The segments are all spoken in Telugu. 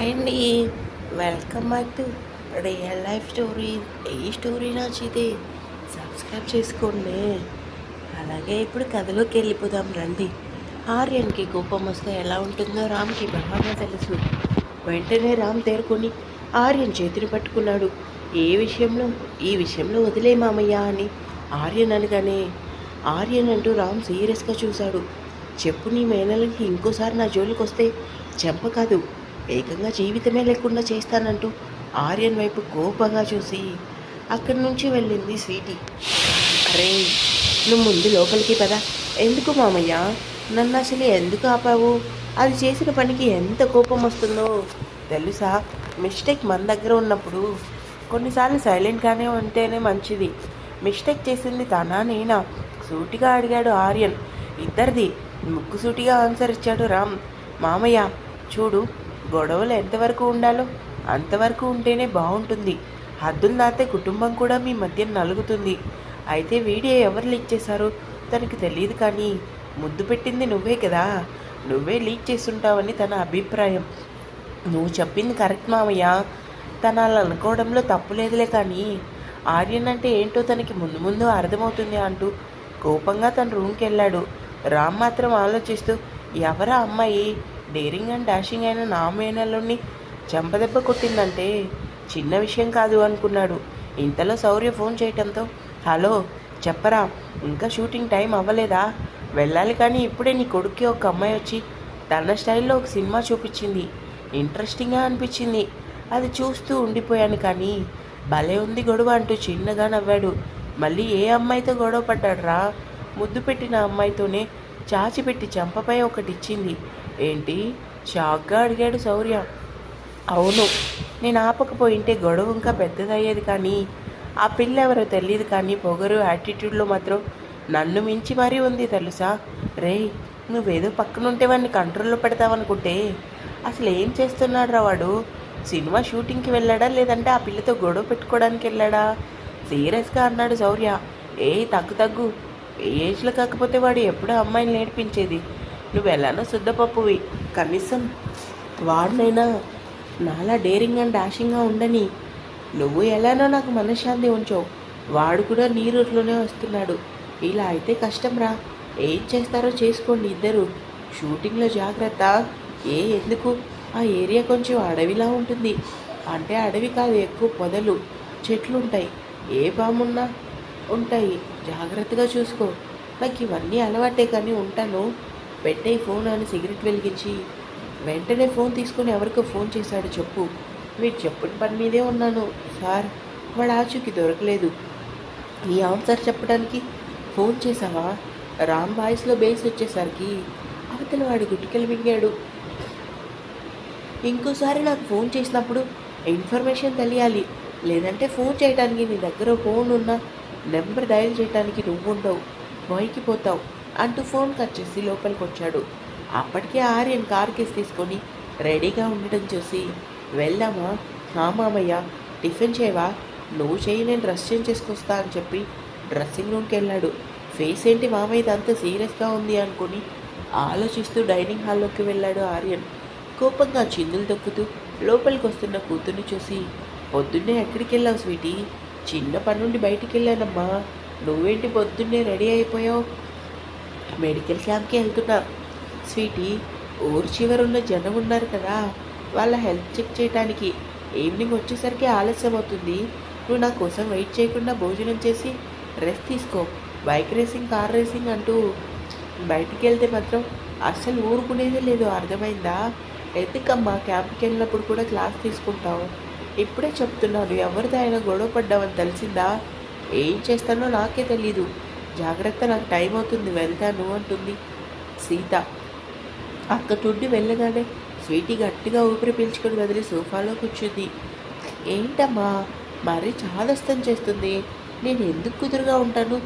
హాయ్ అండి. Welcome back to real life story A story నచ్చితే సబ్స్క్రైబ్ చేసుకోండి. అలాగే ఇప్పుడు కథలోకి వెళ్ళిపోదాం రండి. ఆర్యన్కి కోపం వస్తే ఎలా ఉంటుందో రామ్కి బాగా తెలుసు. వెంటనే రామ్ తేరుకొని ఆర్యన్ చేతిని పట్టుకున్నాడు. ఏ విషయంలో? ఈ విషయంలో వదిలే మామయ్య అని ఆర్యన్ అనగానే ఆర్యన్ అంటూ రామ్ సీరియస్గా చూశాడు. చెప్పు నీ మేనలకి ఇంకోసారి నా జోలికి వస్తే చెంప కాదు. ఏకంగా జీవితమే లేకుండా చేస్తానంటూ ఆర్యన్ వైపు కోపంగా చూసి అక్కడి నుంచి వెళ్ళింది స్వీటీ. అరే నువ్వు ముందు లోపలికి పద. ఎందుకు మామయ్య? నన్ను అసలు ఎందుకు ఆపావు? అది చేసిన పనికి ఎంత కోపం వస్తుందో. తెలుసా? మిస్టేక్ మన దగ్గర ఉన్నప్పుడు కొన్నిసార్లు సైలెంట్గానే ఉంటేనే మంచిది. మిస్టేక్ చేసింది తానా నేనా? సూటిగా అడిగాడు ఆర్యన్. ఇద్దరిది. ముక్కుసూటిగా ఆన్సర్ ఇచ్చాడు రామ్. మామయ్య చూడు. గొడవలు ఎంతవరకు ఉండాలో అంతవరకు ఉంటేనే బాగుంటుంది. హద్దులు దాతే కుటుంబం కూడా మీ మధ్య నలుగుతుంది. అయితే వీడియో ఎవరు లీక్ చేశారు తనకి తెలియదు కానీ ముద్దు పెట్టింది నువ్వే కదా. నువ్వే లీక్ చేస్తుంటావని తన అభిప్రాయం. నువ్వు చెప్పింది కరెక్ట్ మామయ్య తను అలా అనుకోవడంలో తప్పు లేదులే కానీ ఆర్యన్ అంటే ఏంటో తనకి ముందు ముందు అర్థమవుతుంది అంటూ కోపంగా తన రూమ్కి వెళ్ళాడు. రామ్ మాత్రం ఆలోచిస్తూ ఎవరా అమ్మాయి? డేరింగ్ అండ్ డాషింగ్ అయిన నామినల్లోని చెంపదెబ్బ కొట్టిందంటే చిన్న విషయం కాదు అనుకున్నాడు. ఇంతలో శౌర్య ఫోన్ చేయటంతో హలో చెప్పరా ఇంకా షూటింగ్ టైం అవ్వలేదా? వెళ్ళాలి కానీ ఇప్పుడే నీ కొడుక్కి ఒక అమ్మాయి వచ్చి తన స్టైల్లో ఒక సినిమా చూపించింది. ఇంట్రెస్టింగ్గా అనిపించింది. అది చూస్తూ ఉండిపోయాను కానీ భలే ఉంది గొడవ అంటూ చిన్నగా నవ్వాడు. మళ్ళీ ఏ అమ్మాయితో గొడవ పడ్డాడు రా ముద్దు పెట్టిన అమ్మాయితోనే చాచి పెట్టి చంపపై ఒకటి ఇచ్చింది ఏంటి? షాక్గా అడిగాడు శౌర్య. అవును నేను ఆపకపోయింటే గొడవ ఇంకా పెద్దదయ్యేది కానీ ఆ పిల్ల ఎవరో తెలియదు కానీ పొగరు యాటిట్యూడ్లో మాత్రం నన్ను మించి మరీ ఉంది తెలుసా? రేయ్ నువ్వేదో పక్కనుంటే వాడిని కంట్రోల్లో పెడతావనుకుంటే అసలు ఏం చేస్తున్నాడు రా వాడు? సినిమా షూటింగ్కి వెళ్ళాడా లేదంటే ఆ పిల్లతో గొడవ పెట్టుకోవడానికి వెళ్ళాడా? సీరియస్గా అన్నాడు శౌర్య. ఏ తగ్గు తగ్గు. ఏజ్లో కాకపోతే వాడు ఎప్పుడూ అమ్మాయిని నేర్పించేది. నువ్వు ఎలానో శుద్ధపప్పువి కనీసం వాడినైనా నాలా డేరింగ్ అండ్ డాషింగ్గా ఉండని. నువ్వు ఎలానో నాకు మనశ్శాంతి ఉంచావు వాడు కూడా నీ రూట్లోనే వస్తున్నాడు. ఇలా అయితే కష్టం రా. ఏం చేస్తారో చేసుకోండి ఇద్దరు. షూటింగ్లో జాగ్రత్త. ఏ ఎందుకు? ఆ ఏరియా కొంచెం అడవిలా ఉంటుంది. అంటే అడవి కాదు ఎక్కువ పొదలు చెట్లు ఉంటాయి ఏ పామున్నా ఉంటాయి. జాగ్రత్తగా చూసుకో. నాకు ఇవన్నీ అలవాటే కానీ ఉంటాను. పెట్టే ఫోన్ అని సిగరెట్ వెలిగించి వెంటనే ఫోన్ తీసుకొని ఎవరికో ఫోన్ చేశాడు చెప్పు. మీరు చెప్పిన పని మీదే ఉన్నాను. సార్ వాడు ఆచూకి దొరకలేదు. ఈ ఆన్సర్ చెప్పడానికి ఫోన్ చేసావా రామ్ వాయిస్లో బేస్ వచ్చేసరికి అవతల వాడు గుట్టుకెళ్ళి మింగాడు. ఇంకోసారి నాకు ఫోన్ చేసినప్పుడు ఇన్ఫర్మేషన్ తెలియాలి. లేదంటే ఫోన్ చేయడానికి నీ దగ్గర ఫోన్ ఉన్న నెంబర్ డయల్ చేయడానికి నువ్వు ఉండవు బాయ్కి పోతావు. అంటూ ఫోన్ కట్ చేసి లోపలికి వచ్చాడు అప్పటికే ఆర్యన్ కార్ కేసు తీసుకొని రెడీగా ఉండటం చూసి వెళ్దామా హా మామయ్య టిఫిన్ చేయవా? నువ్వు చేయి నేను డ్రెస్ చేంజ్ చేసుకొస్తా అని చెప్పి డ్రెస్సింగ్ రూమ్కి వెళ్ళాడు. ఫేస్ ఏంటి మామయ్య? అంత సీరియస్గా ఉంది అనుకుని ఆలోచిస్తూ డైనింగ్ హాల్లోకి వెళ్ళాడు ఆర్యన్. కోపంగా చిందులు తొక్కుతూ లోపలికి వస్తున్న కూతుర్ని చూసి పొద్దున్నే ఎక్కడికి వెళ్ళావు స్వీటీ? చిన్న పని నుండి బయటికి వెళ్ళానమ్మా. నువ్వేంటి పొద్దున్నే రెడీ అయిపోయావు? మెడికల్ క్యాంప్కి వెళ్తున్నాం. స్వీటీ ఊరు చివరున్న జనం ఉన్నారు కదా వాళ్ళ హెల్త్ చెక్ చేయడానికి ఈవినింగ్ వచ్చేసరికి ఆలస్యం అవుతుంది. నువ్వు నా కోసం వెయిట్ చేయకుండా భోజనం చేసి రెస్ట్ తీసుకో. బైక్ రేసింగ్ కార్ రేసింగ్ అంటూ బయటికి వెళ్తే మాత్రం అస్సలు ఊరుకునేదే లేదు. అర్థమైందా? ఎందుకమ్మా? క్యాంప్కి వెళ్ళినప్పుడు కూడా క్లాస్ తీసుకుంటావు. ఇప్పుడే చెప్తున్నాను ఎవరితో అయినా గొడవ పడ్డావని తెలిసిందా? ఏం చేస్తానో నాకే తెలీదు. జాగ్రత్త నాకు టైం అవుతుంది వెళ్తాను అంటుంది సీత. అక్కటుండి వెళ్ళగానే స్వీటీ గట్టిగా ఊపిరి పీల్చుకొని వదిలి సోఫాలో కూర్చుంది. ఏంటమ్మా మరీ చాదస్తం చేస్తుంది. నేను ఎందుకు కుదురుగా ఉంటాను?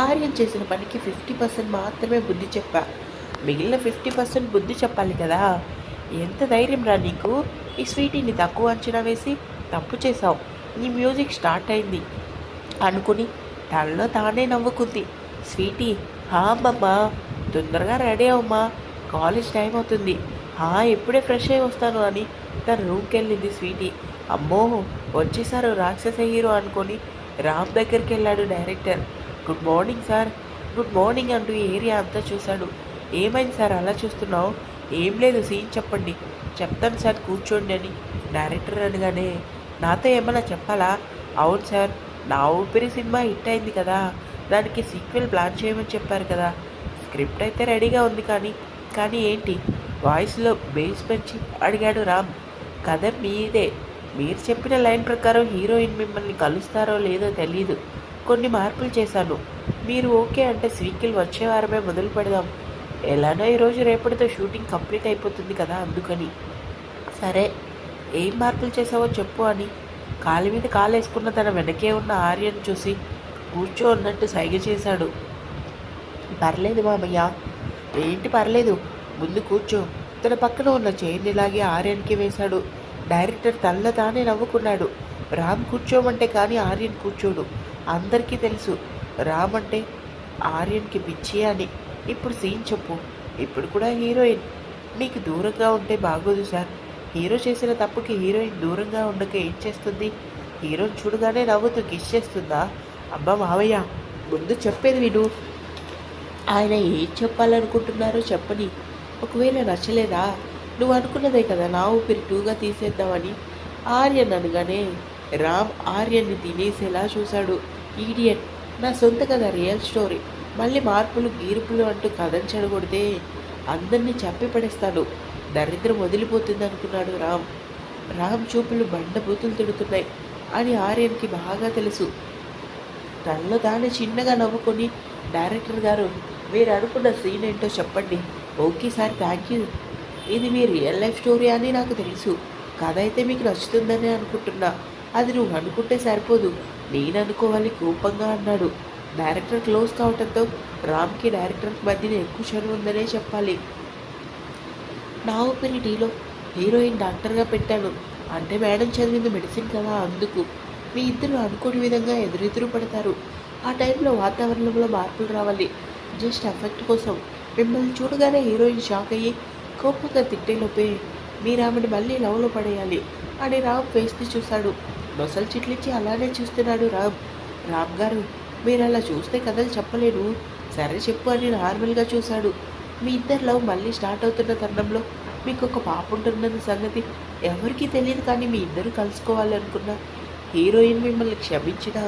ఆర్యం చేసిన పనికి ఫిఫ్టీ పర్సెంట్ మాత్రమే బుద్ధి చెప్పా. మిగిలిన ఫిఫ్టీ పర్సెంట్ బుద్ధి చెప్పాలి కదా. ఎంత ధైర్యం రా నీకు? ఈ స్వీటీని తక్కువ అంచనా వేసి తప్పు చేసావు నీ మ్యూజిక్ స్టార్ట్ అయింది అనుకుని తనలో తానే నవ్వుకుంది. స్వీటీ హా అమ్మమ్మా తొందరగా రెడీ అవమ్మా కాలేజ్ టైం అవుతుంది. హా ఇప్పుడే ఫ్రెష్ అయి వస్తాను అని తన రూమ్కి వెళ్ళింది స్వీటీ. అమ్మో వచ్చేసారు రాక్షస హీరో అనుకొని రామ్ దగ్గరికి వెళ్ళాడు director. Good morning sir good morning అంటూ ఏరియా అంతా చూశాడు. ఏమైంది సార్ అలా చూస్తున్నావు? ఏం లేదు సీన్ చెప్పండి. చెప్తాను సార్ కూర్చోండి అని డైరెక్టర్ అనగానే నాతో ఏమైనా చెప్పాలా? అవును సార్ నా ఊపిరి సినిమా హిట్ అయింది కదా. దానికి సీక్వెల్ ప్లాన్ చేయమని చెప్పారు కదా. స్క్రిప్ట్ అయితే రెడీగా ఉంది కానీ కానీ ఏంటి? వాయిస్లో బేస్ పెంచి అడిగాడు రామ్. కథ మీదే. మీరు చెప్పిన లైన్ ప్రకారం హీరోయిన్ మిమ్మల్ని కలుస్తారో లేదో తెలియదు కొన్ని మార్పులు చేశాను. మీరు ఓకే అంటే సీక్వెల్ వచ్చే వారమే మొదలు పెడదాం. ఎలానో ఈరోజు రేపటితో షూటింగ్ కంప్లీట్ అయిపోతుంది కదా అందుకని. సరే ఏం మార్పులు చేసావో చెప్పు అని కాలి మీద కాలు వేసుకున్న తన వెనకే ఉన్న ఆర్యను చూసి కూర్చో అన్నట్టు సైగ చేశాడు. పర్లేదు మామయ్య. ఏంటి పర్లేదు? ముందు కూర్చో. తన పక్కన ఉన్న చైర్ని లాగి ఆర్యన్కి వేశాడు. డైరెక్టర్ తల్ల తానే నవ్వుకున్నాడు. రామ్ కూర్చోమంటే కానీ ఆర్యన్ కూర్చోడు. అందరికీ తెలుసు. రామ్ అంటే ఆర్యన్కి పిచ్చి అని. ఇప్పుడు సీన్ చెప్పు. ఇప్పుడు కూడా హీరోయిన్. నీకు దూరంగా ఉంటే బాగోదు సార్. హీరో చేసిన తప్పుకి హీరోయిన్ దూరంగా ఉండక ఏం చేస్తుంది? హీరోయిన్ చూడగానే నవ్వుతూ కిస్ చేస్తుందా? అబ్బా మావయ్య ముందు చెప్పేది విను. ఆయన ఏం చెప్పాలనుకుంటున్నారో చెప్పని. ఒకవేళ నచ్చలేదా? నువ్వు అనుకున్నదే కదా నా ఊపిరి టూగా తీసేద్దామని. ఆర్యన్ అనగానే రామ్ ఆర్యన్ని తినేసేలా చూశాడు. ఈడియట్ నా సొంత కథ రియల్ స్టోరీ. మళ్ళీ మార్పులు గీర్పులు అంటూ కథను చెడగొడితే అందరినీ చంపి పడేస్తాడు దరిద్రం వదిలిపోతుంది అనుకున్నాడు రామ్. రామ్ చూపులు బండబూతులు తిడుతున్నాయి అని ఆర్యన్కి బాగా తెలుసు. తనలో తానే చిన్నగా నవ్వుకొని డైరెక్టర్ గారు మీరు అనుకున్న సీన్ ఏంటో చెప్పండి. Okay sir thank you. ఇది మీ రియల్ లైఫ్ స్టోరీ అని నాకు తెలుసు. కథ అయితే మీకు నచ్చుతుందని అనుకుంటున్నా. అది నువ్వు అనుకుంటే సరిపోదు. నేను అనుకోవాలి కోపంగా అన్నాడు. డైరెక్టర్ క్లోజ్ కావడంతో రామ్కి డైరెక్టర్కి మధ్యన ఎక్కువ చనువు ఉందనే చెప్పాలి. నా ఊపిరి టీలో హీరోయిన్ డాక్టర్గా పెట్టాను అంటే మేడం చదివింది మెడిసిన్ కదా అందుకు. మీ ఇద్దరు అనుకోని విధంగా ఎదురెదురు పడతారు. ఆ టైంలో వాతావరణంలో మార్పులు రావాలి. జస్ట్ ఎఫెక్ట్ కోసం. మిమ్మల్ని చూడగానే హీరోయిన్ షాక్ అయ్యి కోపంగా తిట్టేలోపే మీరు ఆమెను మళ్ళీ లవ్లో పడేయాలి అని రామ్ ఫేస్ని చూశాడు. నొసలు చిట్లిచ్చి అలానే చూస్తున్నాడు రామ్. రామ్ గారు మీరు అలా చూస్తే కథలు చెప్పలేను. సరే చెప్పు అని నార్మల్గా చూశాడు. మీ ఇద్దరు లవ్ మళ్ళీ స్టార్ట్ అవుతున్న తరుణంలో మీకు ఒక పాప ఉంటున్న సంగతి ఎవరికీ తెలియదు కానీ మీ ఇద్దరు కలుసుకోవాలి అనుకున్న హీరోయిన్ మిమ్మల్ని క్షమించినా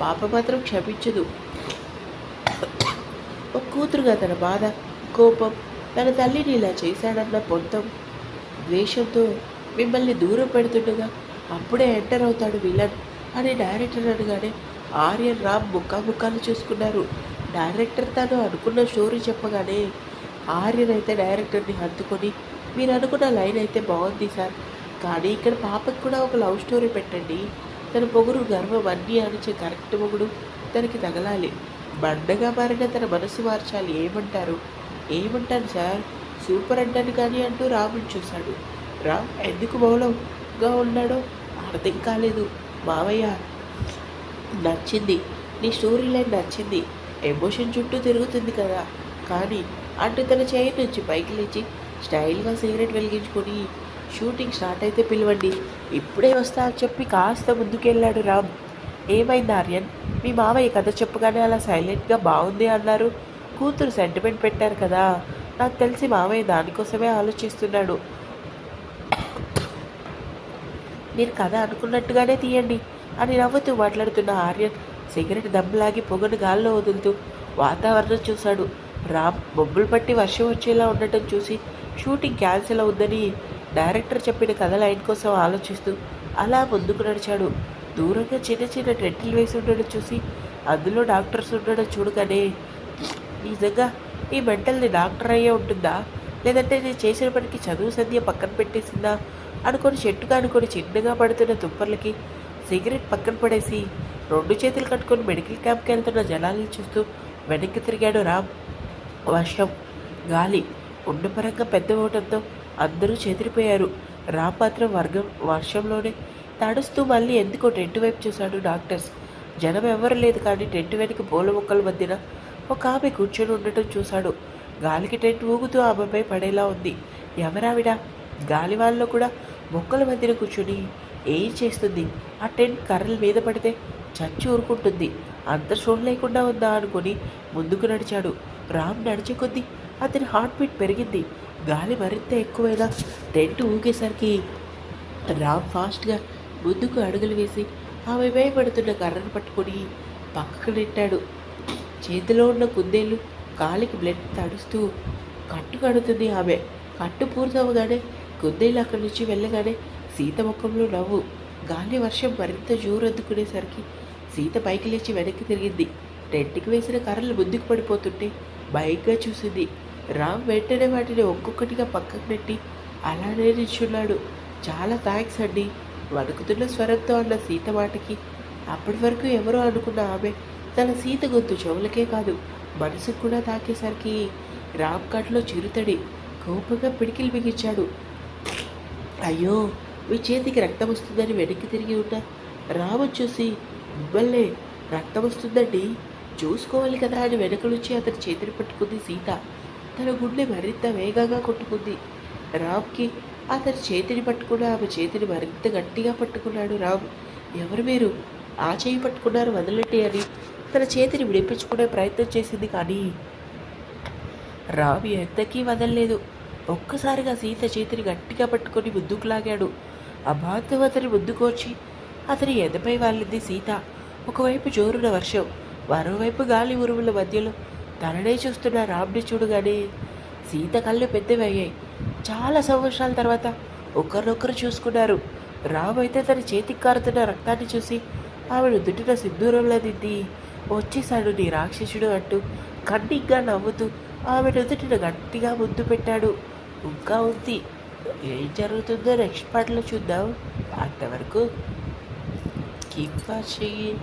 పాప మాత్రం క్షమించదు. ఒక కూతురుగా తన బాధ కోపం తన తల్లిని ఇలా చేశాడన్న పొంతం ద్వేషంతో మిమ్మల్ని దూరం పెడుతుండగా అప్పుడే ఎంటర్ అవుతాడు విలన్ అని డైరెక్టర్ అనగానే ఆర్యన్ రామ్ ముఖాముఖాలు చూసుకున్నారు. డైరెక్టర్ తను అనుకున్న స్టోరీ చెప్పగానే ఆర్యన్ అయితే డైరెక్టర్ని హత్తుకొని మీరు అనుకున్న లైన్ అయితే బాగుంది సార్. కానీ ఇక్కడ పాపకు కూడా ఒక లవ్ స్టోరీ పెట్టండి. తన పొగురు గర్వం అన్నీ అనిచే కరెక్ట్ మొగుడు తనకి తగలాలి. బండగా మారిన తన మనసు మార్చాలి. ఏమంటారు? ఏమంటాను సార్? సూపర్ అంటాను కానీ అంటూ రాముని చూశాడు. రామ్ ఎందుకు మౌనంగా ఉన్నాడో అర్థం కాలేదు. మావయ్య నచ్చింది. నీ స్టోరీ లైన్ నచ్చింది. ఎమోషన్ చుట్టూ తిరుగుతుంది కదా. కానీ అంటూ తన చైర్ నుంచి పైకి లేచి స్టైల్గా సిగరెట్ వెలిగించుకొని షూటింగ్ స్టార్ట్ అయితే పిలవండి. ఇప్పుడే వస్తా అని చెప్పి కాస్త ముందుకెళ్ళాడు రామ్. ఏమైంది ఆర్యన్? మీ మావయ్య కథ చెప్పగానే అలా సైలెంట్గా బాగుంది అన్నారు. కూతురు సెంటిమెంట్ పెట్టారు కదా. నాకు తెలిసి మావయ్య దానికోసమే ఆలోచిస్తున్నాడు. మీరు కథ అనుకున్నట్టుగానే తీయండి అని నవ్వుతూ మాట్లాడుతున్న ఆర్యన్ సిగరెట్ దమ్ములాగి పొగను గాల్లో వదులుతూ వాతావరణం చూశాడు. రామ్ బొబ్బులు పట్టి వర్షం వచ్చేలా ఉండటం చూసి షూటింగ్ క్యాన్సిల్ అవుద్దని డైరెక్టర్ చెప్పిన కథ లైన్ కోసం ఆలోచిస్తూ అలా ముందుకు నడిచాడు. దూరంగా చిన్న చిన్న టెంట్లు వేసి ఉండడం చూసి అందులో డాక్టర్స్ ఉండడం చూడగానే నిజంగా ఈ మెంటల్ని డాక్టర్ అయ్యే ఉంటుందా? లేదంటే నేను చేసిన పనికి చదువు సంధ్య పక్కన పెట్టేసిందా? అనుకొని చెట్టుగా అనుకొని చిన్నగా పడుతున్న తుప్పర్లకి సిగరెట్ పక్కన పడేసి రెండు చేతులు కట్టుకొని మెడికల్ క్యాంప్కి వెళ్తున్న జనాలను చూస్తూ వెనక్కి తిరిగాడు రామ్. వర్షం గాలి ఉండపరంగా పెద్ద ఓటంతో అందరూ చెదిరిపోయారు. రాపాత్రం వర్గం వర్షంలోనే తడుస్తూ మళ్ళీ ఎందుకో టెంట్ వైపు చూశాడు డాక్టర్స్. జనం ఎవరు లేదు కానీ టెంట్ వెనక పూల మొక్కల మధ్యన ఒక ఆమె కూర్చొని ఉండటం చూశాడు. గాలికి టెంట్ ఊగుతూ ఆమెపై పడేలా ఉంది. ఎవరావిడ? గాలి వాళ్ళలో కూడా మొక్కల మధ్యన కూర్చొని ఏం చేస్తుంది? ఆ టెంట్ కర్రల మీద పడితే చచ్చి ఊరుకుంటుంది. అంత షోన్ లేకుండా ఉందా అనుకుని ముందుకు నడిచాడు. రామ్ నడిచే కొద్దీ అతని హార్ట్ బీట్ పెరిగింది. గాలి మరింత ఎక్కువైనా టెంట్ ఊగేసరికి రామ్ ఫాస్ట్గా ముందుకు అడుగులు వేసి ఆమె భయపడుతున్న కర్రను పట్టుకొని పక్కకు నెట్టాడు. చేతిలో ఉన్న కుందేలు కాలికి బ్లడ్ తడుస్తూ కట్టు కడుతుంది ఆమె. కట్టు పూర్తవగానే కుందేలు అక్కడి నుంచి వెళ్ళగానే సీత ముఖంలో నవ్వు. గాలి వర్షం మరింత జోరందుకునేసరికి సీత పైకి లేచి వెనక్కి తిరిగింది. టెంట్కి వేసిన కర్రలు ముందుకు పడిపోతుంటే భయంగా చూసింది. రామ్ వెంటనే వాటిని ఒక్కొక్కటిగా పక్కకు పెట్టి అలానే నిల్చున్నాడు. చాలా థ్యాంక్స్ అండి. వణుకుతున్న స్వరంతో అన్న సీత మాటకి అప్పటి వరకు ఎవరో అనుకున్న ఆమె తన సీత గొంతు చెవులకే కాదు మనసుకు కూడా తాకేసరికి రామ్ కట్లో చిరుతడి కోపంగా పిడికిలు బిగించాడు. అయ్యో మీ చేతికి రక్తం వస్తుందని వెనక్కి తిరిగి ఉన్న రాము చూసి మిమ్మల్నే రక్తం వస్తుందండి. చూసుకోవాలి కదా అని వెనక అతని చేతిని పట్టుకుంది సీత. తన గుండె మరింత వేగంగా కొట్టుకుంది. రామ్కి అతని చేతిని పట్టుకున్న ఆమె చేతిని మరింత గట్టిగా పట్టుకున్నాడు రామ్. ఎవరు మీరు? ఆ చేయి పట్టుకున్నారు వదలండి అని తన చేతిని విడిపించుకునే ప్రయత్నం చేసింది కానీ రామ్ ఎంతకీ వదలలేదు. ఒక్కసారిగా సీత చేతిని గట్టిగా పట్టుకొని ముందుకు లాగాడు. అమాంతం అతని ముందుకు వచ్చి అతని ఎదపై వాళ్ళింది సీత. ఒకవైపు జోరున వర్షం మరోవైపు గాలి ఉరుముల మధ్యలో తననే చూస్తున్న రామ్ని చూడగానే సీత కళ్ళు పెద్దవయ్యాయి. చాలా సంవత్సరాల తర్వాత ఒకరినొకరు చూసుకున్నారు. రామ్ అయితే తన చేతికి కారుతున్న రక్తాన్ని చూసి ఆమెను దుట్టిన సింధూరంలో దిద్ది వచ్చేసాడు నీ రాక్షసుడు అంటూ కన్నిగ్గా నవ్వుతూ ఆమె నుదుటిన గట్టిగా ముద్దు పెట్టాడు. ఇంకా ఉంది. ఏం జరుగుతుందో నెక్స్ట్ పాటలో చూద్దాం. అంతవరకు కీప్ వాచింగ్.